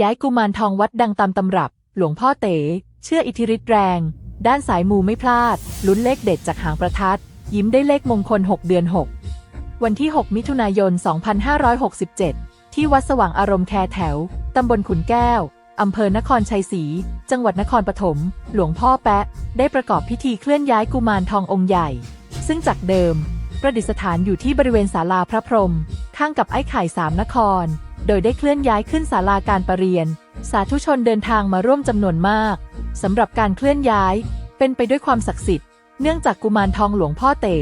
ย้ายกุมารทองวัดดังตามตำรับ หลวงพ่อเต๋ เชื่ออิทธิฤทธิ์แรง ด้านสายมูไม่พลาด ลุ้นเลขเด็ดจากหางประทัด ยิ้มได้เลขมงคล 6 เดือน 6 วันที่ 6 มิถุนายน 2567 ที่วัดสว่างอารมณ์แคแถว ตำบลขุนแก้ว อำเภอนครชัยศรี จังหวัดนครปฐม หลวงพ่อแปะ ได้ประกอบพิธีเคลื่อนย้ายกุมารทององค์ใหญ่ ซึ่งจากเดิม ประดิษฐานอยู่ที่บริเวณศาลาพระพรหม ข้างกับไอ้ไข่สามนคร โดยได้เคลื่อนย้ายขึ้นศาลาการประเรียน สาธุชนเดินทางมาร่วมจำนวนมากสำหรับการเคลื่อนย้าย เป็นไปด้วยความศักดิ์สิทธิ์ เนื่องจากกุมารทองหลวงพ่อเต๋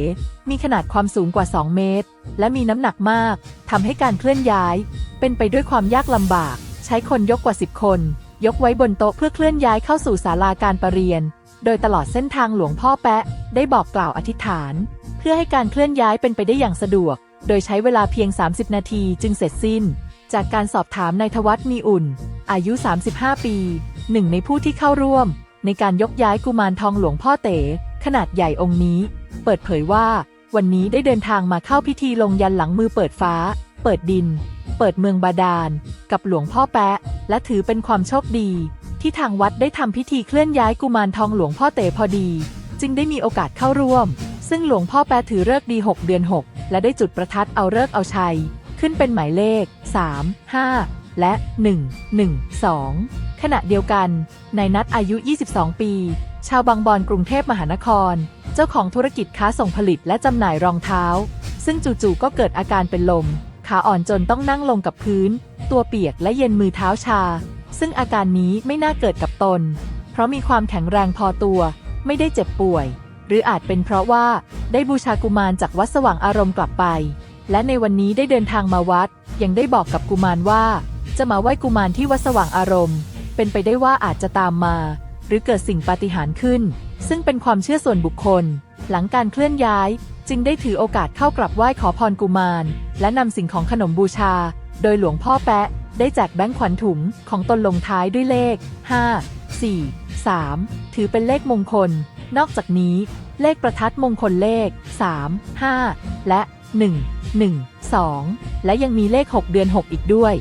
มีขนาดความสูงกว่า 2 เมตร และมีน้ำหนักมากทำให้การเคลื่อนย้าย เป็นไปด้วยความยากลำบาก ใช้คนยกกว่า 10 คน ยกไว้บนโต๊ะเพื่อเคลื่อนย้ายเข้าสู่ศาลาการประเรียน โดยตลอดเส้นทางหลวงพ่อแปะ ได้บอกกล่าวอธิษฐาน เพื่อให้การเคลื่อนย้ายเป็นไปได้อย่างสะดวก โดยใช้เวลาเพียง 30 นาทีจึงเสร็จสิ้น จากการสอบถามนายทวัฒน์มีอุ่น อายุ 35 ปี หนึ่งในผู้ที่เข้าร่วม ในการยกย้ายกุมารทองหลวงพ่อเต๋ ขนาดใหญ่องค์นี้ เปิดเผยว่า วันนี้ได้เดินทางมาเข้าพิธีลงยันหลังมือเปิดฟ้า เปิดดิน เปิดเมืองบาดาล กับหลวงพ่อแปะ และถือเป็นความโชคดี ที่ทางวัดได้ทำพิธีเคลื่อนย้ายกุมารทองหลวงพ่อเต๋พอดี จึงได้มีโอกาสเข้าร่วม ซึ่งหลวงพ่อแปะถือเลิกดี 6 เดือน 6 และได้จุดประทัดเอาเลิกเอาชัย ขึ้นเป็นหมายเลข 3 5 และ 1 1 2 ขณะเดียวกันนายนัทอายุ 22 ปี ชาวบางบอนกรุงเทพมหานคร เจ้าของธุรกิจค้าส่งผลิตและจำหน่ายรองเท้า ซึ่งจู่ๆก็เกิดอาการเป็นลม ขาอ่อนจนต้องนั่งลงกับพื้น ตัวเปียกและเย็นมือเท้าชา ซึ่งอาการนี้ไม่น่าเกิดกับตน เพราะมีความแข็งแรงพอตัว ไม่ได้เจ็บป่วย หรืออาจเป็นเพราะว่าได้บูชากุมารจากวัดสว่างอารมณ์กลับไป และในวันนี้ได้เดินทางมาวัด ยังได้บอกกับกุมารว่า จะมาไหว้กุมารที่วัดสว่างอารมณ์ เป็นไปได้ว่าอาจจะตามมา หรือเกิดสิ่งปาฏิหาริย์ขึ้น ซึ่งเป็นความเชื่อส่วนบุคคล หลังการเคลื่อนย้าย จึงได้ถือโอกาสเข้ากราบไหว้ขอพรกุมาร และนำสิ่งของขนมบูชา โดยหลวงพ่อแปะได้แจกแบงค์ขวัญถุงของตนลงท้ายด้วยเลข 5 4 3 ถือเป็นเลขมงคล นอกจากนี้ เลขประทัดมงคลเลข 3 5 และ 1 1 2 และยังมีเลข 6 เดือน 6 อีกด้วย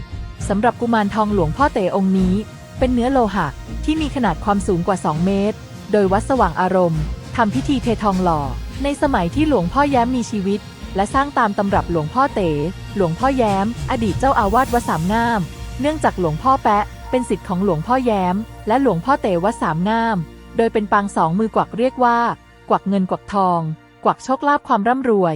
สำหรับกุมารทองหลวงพ่อเต๋องค์นี้ เป็นเนื้อโลหะที่มีขนาดความสูงกว่า 2 เมตร โดยวัดสว่างอารมณ์ทำพิธีเททองหล่อ ในสมัยที่หลวงพ่อแย้มมีชีวิต และสร้างตามตำรับหลวงพ่อเต๋ หลวงพ่อแย้ม อดีตเจ้าอาวาสวัดสามงาม เนื่องจากหลวงพ่อแปะ เป็นสิทธิ์ของหลวงพ่อแย้ม และหลวงพ่อเต๋วัดสามงาม โดยเป็นปางสองมือกวักเรียกว่า กวักเงินกวักทอง กวักโชคลาภความร่ำรวย